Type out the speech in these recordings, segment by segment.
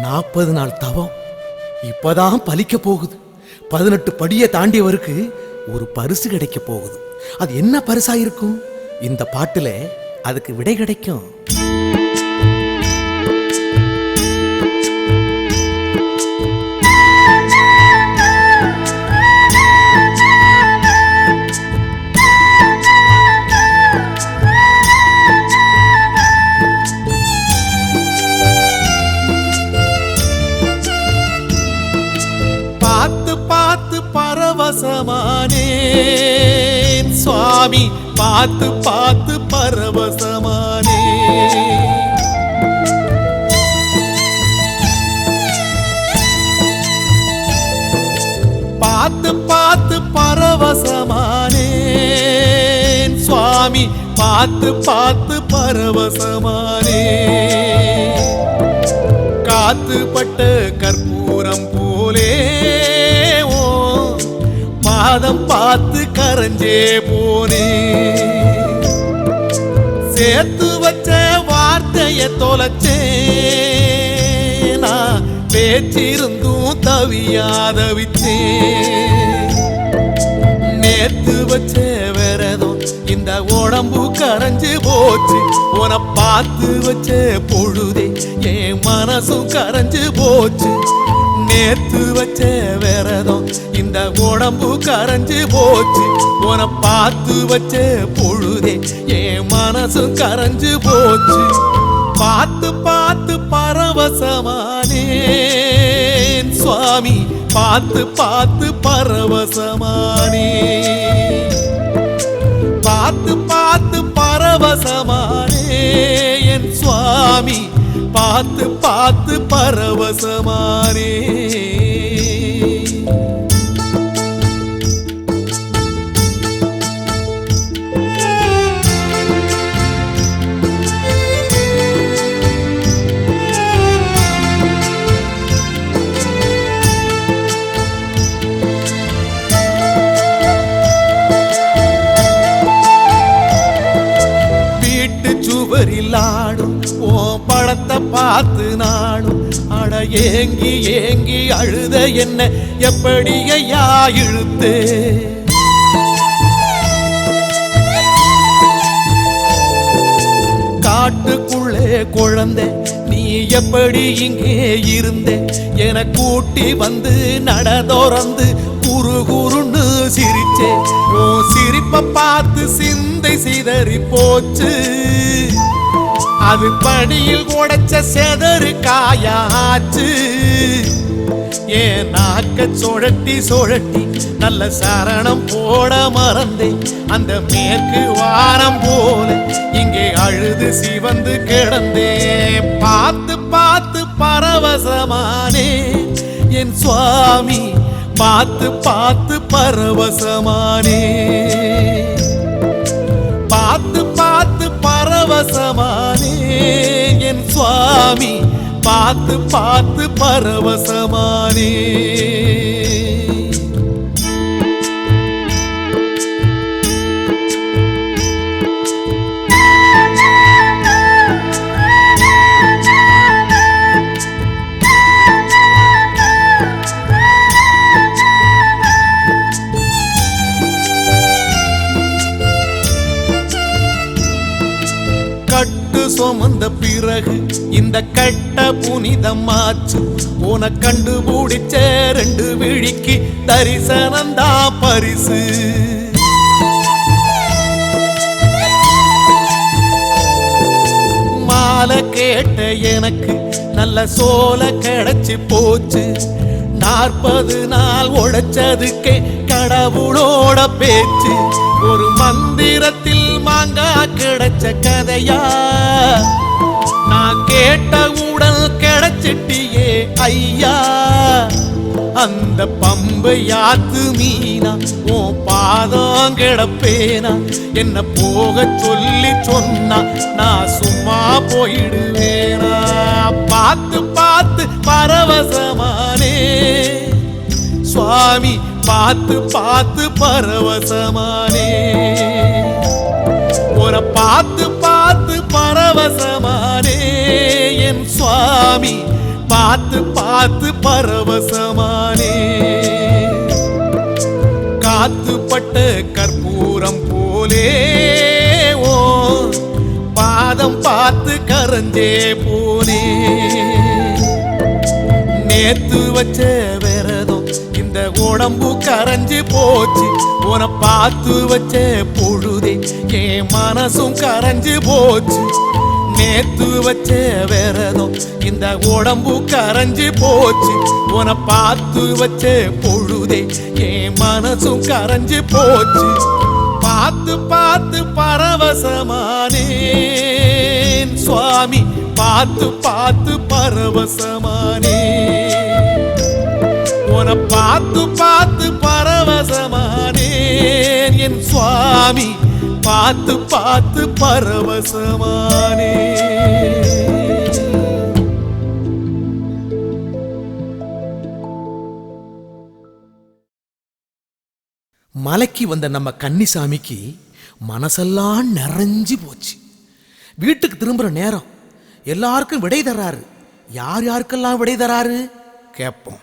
நாற்பது நாள் தவம். இப்பதான் பலிக்க போகுது. பதினெட்டு படியை தாண்டியவருக்கு ஒரு பரிசு கிடைக்க போகுது. அது என்ன பரிசா இருக்கும் இந்த பாட்டுல அதுக்கு விடை கிடைக்கும். பரவசமானே. சுவாமி பார்த்து பார்த்து பரவசமானே. பார்த்து பார்த்து பரவசமானே. சுவாமி பார்த்து பார்த்து பரவசமானே. காத்துப்பட்ட கற்பூரம் போலே பாதம் பார்த்து கரைஞ்சே போனே. சேர்த்து வச்ச வார்த்தைய தொலைச்சேனா பேச்சிருந்தும் தவியாதவிச்சே நேத்து வச்ச விரதம் இந்த உடம்பு கரைஞ்சு போச்சு. உன பார்த்து வச்ச பொழுதே என் மனசும் கரைஞ்சு போச்சு. நேத்து வச்ச விரதம் இந்த உடம்பு கரைஞ்சு போச்சு. உன பார்த்து வச்ச பொழுதே என் மனசும் கரைஞ்சு போச்சு. பார்த்து பார்த்து பரவசமானே சுவாமி. பார்த்து பார்த்து பரவசமானே. பார்த்து பார்த்து பரவசமானே என் சுவாமி. பார்த்து பார்த்து பரவசமானே. ஏங்கி ஏங்கி அழுத என்ன எப்படி ஐயா இழுத்து? காட்டுக்குள்ளே குழந்தை நீ எப்படி இங்கே இருந்தே? என கூட்டி வந்து நடந்தோறந்து குறு குறுன்னு சிரிச்சே. ஓ சிரிப்ப பார்த்து சிந்தை சிதறி போச்சு. அது படியில் உடைச்ச செதறு காயாச்சு. ஏன் நாக்க சுழட்டி சுழட்டி நல்ல சரணம் போட மறந்தேன். அந்த மேற்கு வாரம் போல இங்கே அழுது சிவந்து கிடந்தேன். பார்த்து பார்த்து பரவசமானே என் சுவாமி பார்த்து பார்த்து பரவசமானே. பார்த்து பார்த்து பரவசமா என் சுவாமி பார்த்து பார்த்து பரவசமானே? சுமந்த பிறகு இந்த கட்ட புனிதமாச்சு உன கண்டுபிடிச்ச ரெண்டு விழிக்கு தரிசனந்தா பரிசு. மாலை கேட்ட எனக்கு நல்ல சோல கிடைச்சி போச்சு. நாற்பது நாள் உழைச்சதுக்கே கடவுளோட பேச்சு. ஒரு மந்திரத்தில் மாங்கா கிடைச்ச கதையா? நான் கேட்ட உடல் கிடைச்சிட்டியே ஐயா. அந்த பம்பை யாத்து மீனா? ஓ பாதம் கிடப்பேனா? என்ன போக சொல்லி சொன்னா? நான் சும்மா போயிடுவேனா? பார்த்து பார்த்து பரவசமானே. சுவாமி பார்த்து பார்த்து பரவசமானே. ஒரு பார்த்து பார்த்து பரவசமானே. என் சுவாமி பார்த்து பார்த்து பரவசமானே. காத்துப்பட்ட கற்பூரம் போலே ஓ பாதம் பார்த்து கரஞ்சே போனே. நேத்து வச்ச வேற இந்த உடம்பு கரைஞ்சு போச்சு. உன பார்த்து வச்ச பொழுதே என் மனசும் கரைஞ்சு போச்சு. நேத்து வச்ச விரதம் இந்த உடம்பு கரைஞ்சு போச்சு. உன பார்த்து வச்ச பொழுதே என் மனசும் கரைஞ்சு போச்சு. பார்த்து பார்த்து பரவசமானேன். சுவாமி பார்த்து பார்த்து பரவசமானே பார்த்து பார்த்து பரவசமானேன். என் சுவாமி பார்த்து பார்த்து பரவசமானே மலைக்கு வந்த நம்ம கன்னிசாமிக்கு மனசெல்லாம் நிறைஞ்சு போச்சு. வீட்டுக்கு திரும்புற நேரம் எல்லாருக்கும் விடை தர்றாரு யார் யாருக்கெல்லாம் விடை தராரு? கேட்போம்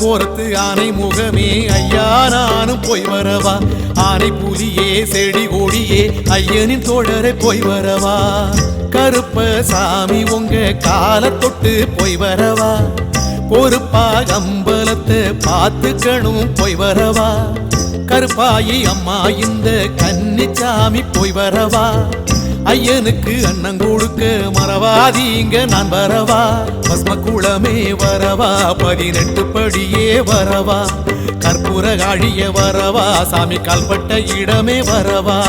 ஓரத்து ஆனை முகமே. ஐயா நானும் போய் வரவா? ஆனை புலியே செடி கொடியே ஐயனின் தோழரை போய் வரவா? கருப்ப சாமி உங்க கால தொட்டு போய் வரவா? பொறுப்பா கம்பலத்தை பார்த்துக்கணும் போய் வரவா? கருப்பாயி அம்மா இந்த கன்னிச்சாமி போய் வரவா? ஐயனுக்கு அண்ணன் கொடுக்க மறவாதீங்க நான் வரவா? பஸ்ம குளமே வரவா? பதினெட்டு படியே வரவா? கற்பூர காழிய வரவா? சாமி கால்பட்ட இடமே வரவா?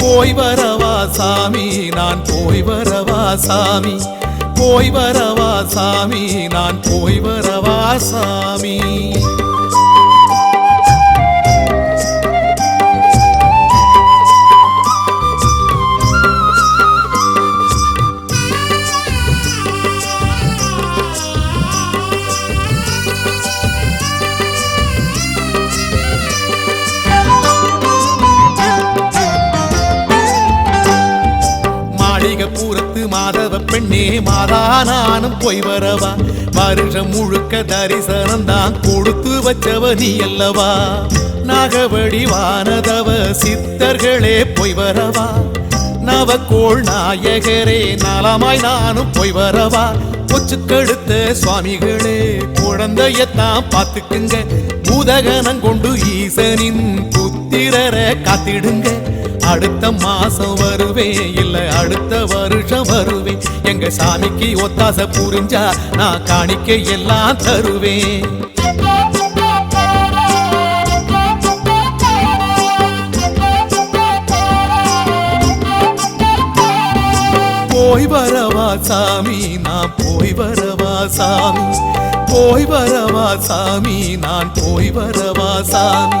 போய் வரவா சாமி நான் போய் வரவா சாமி? போய் வரவா சாமி? நான் போய் வரவா சாமி? பூரத்து மாதவ பெண்ணே மாதா நானும் போய் வரவா? வருஷம் முழுக்க தரிசனம் தான் கொடுத்து வச்சவ நீ அல்லவா? நாகவடி வானதவ சித்தர்களே போய் வரவா? நவக்கோள் நாயகரே நலமாய் நானும் போய் வரவா? கொச்சு கழுத்த சுவாமிகளே குழந்தையத்தான் பார்த்துக்குங்க. பூதகனம் கொண்டு ஈசனின் புத்திரரை காத்திடுங்க. அடுத்த மாசம் வருவேன் இல்ல அடுத்த வருஷம் வருவேன். எங்க சாமிக்கு ஒத்தாச புரிஞ்சா நான் காணிக்க எல்லாம் தருவேன். போய் வரவா சாமி நான் போய் வரவா சாமி. போய் வரவா சாமி நான் போய் வரவா சாமி.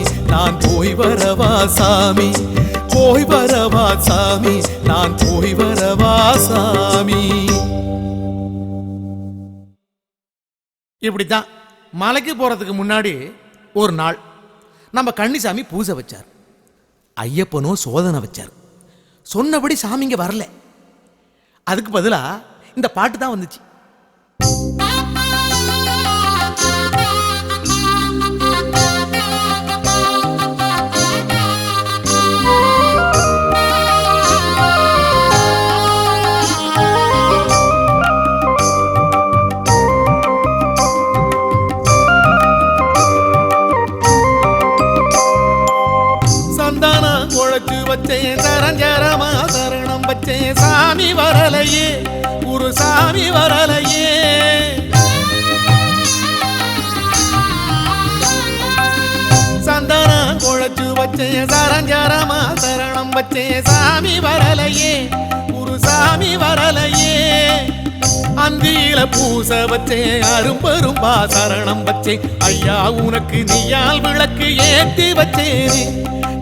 நான் போய் வரவா சாமி? போய் வரவா சாமி? நான் போய் வரவா சாமி? இப்படித்தான் மலைக்கு போறதுக்கு முன்னாடி ஒரு நாள் நம்ம கன்னிசாமி பூஜை வச்சார். ஐயப்பனோ சோதனை வச்சார். சொன்னபடி சாமிங்க வரல. அதுக்கு பதிலாக இந்த பாட்டு தான் வந்துச்சு. வரலையே குரு சாமி வரலையே. சந்தானம் குழச்சு வச்சேன் சரஞ்சரமா சரணம் வச்சேன் சாமி வரலையே குரு சாமி வரலையே. அந்தியில பூச வச்சேன் அரும்பரும்பா சரணம் வச்சேன். ஐயா உனக்கு நீயால் விளக்கு ஏத்தி வச்சேனே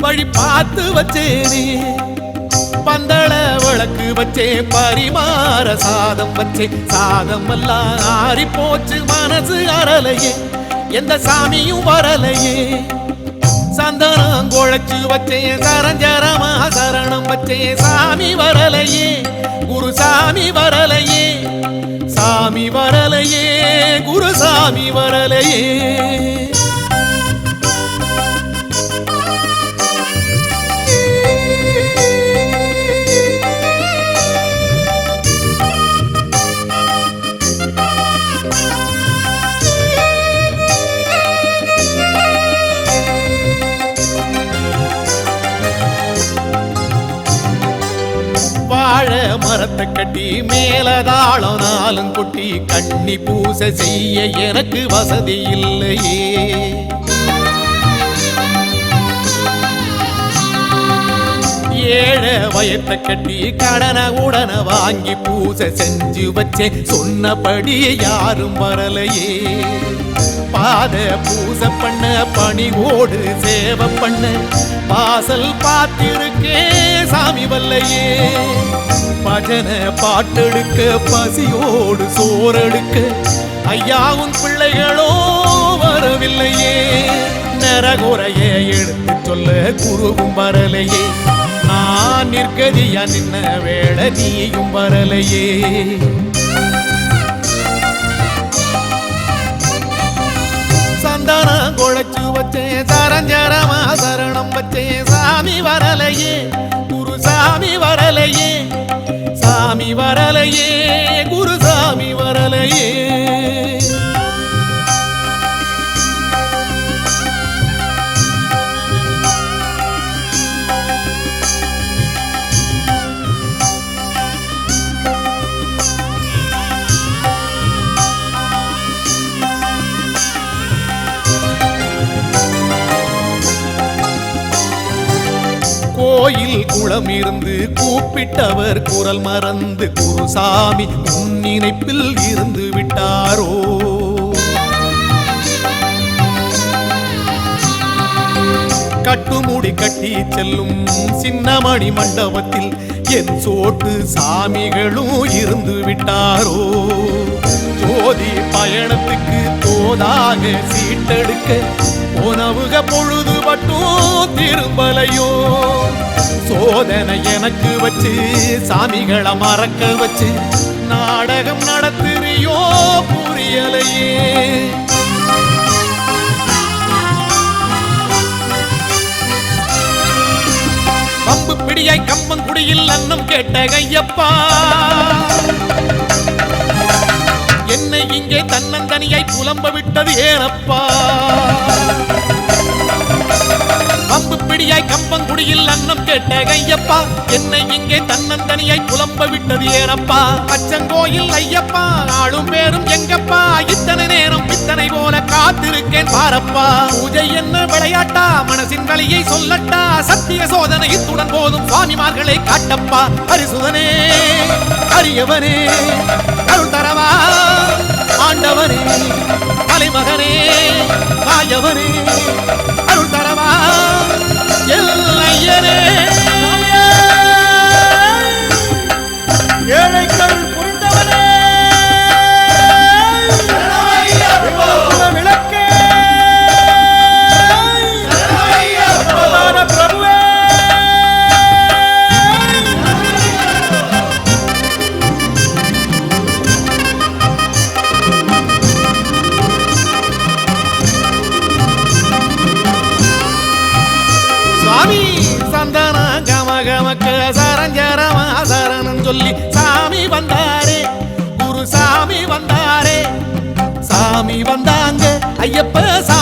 வழி பார்த்து வச்சேனே. பந்தள விளக்கு வச்சே பரிமாற சாதம் வச்சே. சாதம் எல்லாம் ஆறி போச்சு மனசு அறலையே எந்த சாமியும் வரலையே. சந்தனம் குழைச்சு வச்சேன் சரஞ்சரமா சரணம் வச்சேன் சாமி வரலையே குரு சாமி வரலையே. சாமி வரலையே குரு சாமி வரலையே. மேலதாளம் நாளும் கொட்டி கண்ணி பூசை செய்ய எனக்கு வசதி இல்லையே. ஏழை கட்டி கடன உடன வாங்கி பூசை செஞ்சு வச்சேன். சொன்னபடி யாரும் வரலையே. பாத பூசை பண்ண பணிவோடு சேவை பண்ண வாசல் பார்த்திருக்கே சாமி வல்லையே. பஜனை பாட்டெடுக்க பசியோடு சோறெடுக்க ஐயாவும் பிள்ளைகளோ வரவில்லையே. நரகுறைய எடுத்து சொல்ல குருவும் வரலையே. நான் நிற்கதியா நின்ன வேளை நீயும் வரலையே. சந்தானம் குழைச்சு வச்சேன் சரஞ்சரமா சரணம் வச்சேன் சாமி வரலையே குரு சாமி வரலையே சாமி வரலையே குரு சாமி வரலையே. கோயில் குளம் இருந்து கூப்பிட்டவர் குரல் மறந்து குருசாமி உன் நினைப்பில் இருந்து விட்டாரோ? கட்டுமுடி கட்டி செல்லும் சின்னமணி மண்டபத்தில் என் சோட்டு சாமிகளும் இருந்து விட்டாரோ? ஜோதி பயணத்துக்கு தோதாக சீட்டெடுக்க உணவுக பொழுது மட்டும் திரும்பலையோ? சோதனை எனக்கு வச்சு சாமிகளை மறக்க வச்சு நாடகம் நடத்துறியோ புரியலையே. கம்பு பிடியாய் கம்பன் குடியில் அன்னம் கேட்ட கையப்பா என்னை இங்கே தன்னந்தனியாய் புலம்ப விட்டது ஏனப்பா? தனியாய் பிடியாய் கம்பங்குடியில் அன்னம் கேட்ட கையப்பா என்னை இங்கே தன்னந்தனியாய் புலம்ப விட்டது ஏனப்பா அச்சங்கோயில் ஐயப்பா ஆளும் பேரும் எங்கப்பா. இத்தனை நேரம் பித்தனை போல காத்திருக்கேன் பாரப்பா. பூஜை என்ன விளையாட்டா? மனசின் வழியை சொல்லட்டா. சத்திய சோதனை இத்துடன் போதும் சுவாமிமார்களை காட்டப்பா. பரிசுதனே அரியவனே அருள் தரவா ஆண்டவனே தலைமகனே மாயவனே வந்தாரே. சாமி வந்தாங்க. ஐயப்ப சாமி